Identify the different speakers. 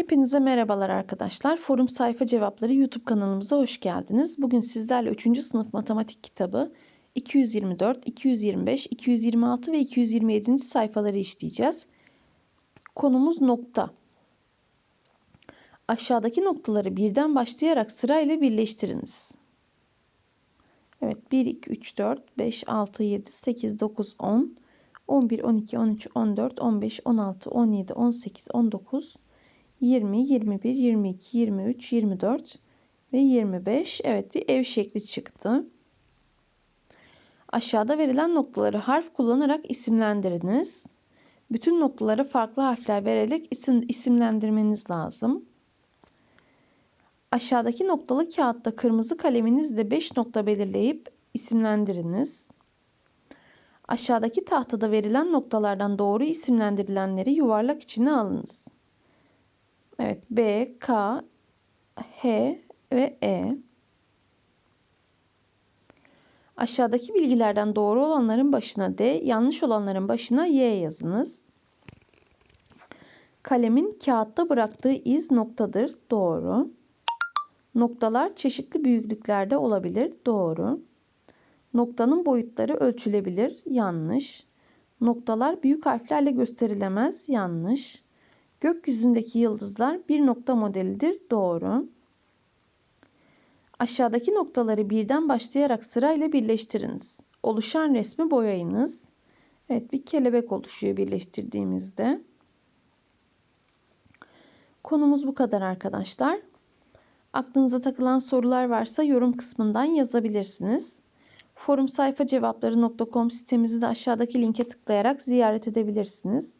Speaker 1: Hepinize merhabalar arkadaşlar. Forum Sayfa Cevapları YouTube kanalımıza hoş geldiniz. Bugün sizlerle 3. sınıf matematik kitabı 224, 225, 226 ve 227. sayfaları işleyeceğiz. Konumuz nokta. Aşağıdaki noktaları birden başlayarak sırayla birleştiriniz. Evet 1, 2, 3, 4, 5, 6, 7, 8, 9, 10, 11, 12, 13, 14, 15, 16, 17, 18, 19, 19. 20, 21, 22, 23, 24 ve 25. Evet bir ev şekli çıktı. Aşağıda verilen noktaları harf kullanarak isimlendiriniz. Bütün noktalara farklı harfler vererek isim, isimlendirmeniz lazım. Aşağıdaki noktalı kağıtta kırmızı kaleminizle 5 nokta belirleyip isimlendiriniz. Aşağıdaki tahtada verilen noktalardan doğru isimlendirilenleri yuvarlak içine alınız. Evet B, K, H ve E. Aşağıdaki bilgilerden doğru olanların başına D, yanlış olanların başına Y yazınız. Kalemin kağıtta bıraktığı iz noktadır. Doğru. Noktalar çeşitli büyüklüklerde olabilir. Doğru. Noktanın boyutları ölçülebilir. Yanlış. Noktalar büyük harflerle gösterilemez. Yanlış. Gökyüzündeki yıldızlar bir nokta modelidir. Doğru. Aşağıdaki noktaları birden başlayarak sırayla birleştiriniz. Oluşan resmi boyayınız. Evet bir kelebek oluşuyor birleştirdiğimizde. Konumuz bu kadar arkadaşlar. Aklınıza takılan sorular varsa yorum kısmından yazabilirsiniz. Forum sayfa cevapları.com sitemizi de aşağıdaki linke tıklayarak ziyaret edebilirsiniz.